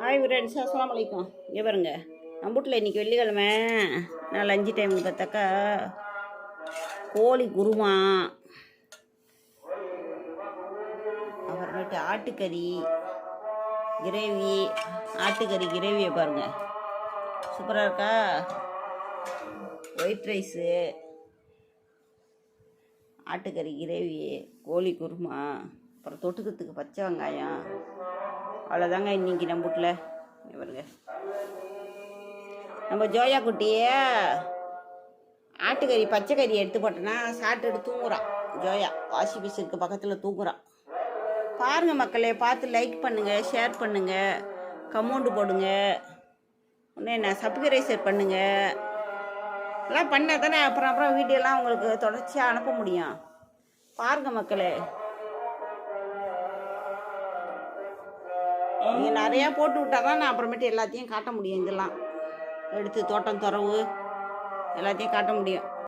Hi விராடி sir அஸ்லாம் வலைக்கம் இங்கே பாருங்க. நம்ம வீட்டில் இன்றைக்கி வெள்ளிக்கிழமை. நான் லஞ்சு டைமுக்கு பார்த்தாக்கா கோழி குருமா. அப்புறமேட்டு ஆட்டுக்கறி கிரேவி ஆட்டுக்கறி கிரேவியை பாருங்கள் சூப்பராக இருக்கா? ஒயிட் ரைஸு ஆட்டுக்கறி கிரேவி கோழி குருமா. அப்புறம் தொட்டுக்கிறதுக்கு பச்சை வெங்காயம். அவ்வளோதாங்க இன்னைக்கு நம்ம வீட்டில். இவருங்க நம்ம ஜோயா குட்டியே ஆட்டுக்கறி பச்சைக்கறி எடுத்து போட்டோன்னா சாப்பிட்டுட்டு தூங்குறான் ஜோயா வாஷி மிஷினுக்கு பக்கத்தில் தூங்குறான் பாருங்கள் மக்களே பார்த்து லைக் பண்ணுங்கள் ஷேர் பண்ணுங்கள் கமெண்ட் போடுங்க. இன்னும் என்ன சப்ஸ்கிரைசர் பண்ணுங்கள் எல்லாம் பண்ணால் தானே அப்புறம் அப்புறம் வீடியோலாம் உங்களுக்கு தொடர்ச்சியாக அனுப்ப முடியும். பாருங்கள் மக்களே. நீங்கள் நிறையா போட்டு விட்டா தான் நான் அப்புறமேட்டு எல்லாத்தையும் காட்ட முடியும் இதெல்லாம் எடுத்து தோட்டம் துறவு எல்லாத்தையும் காட்ட முடியும்.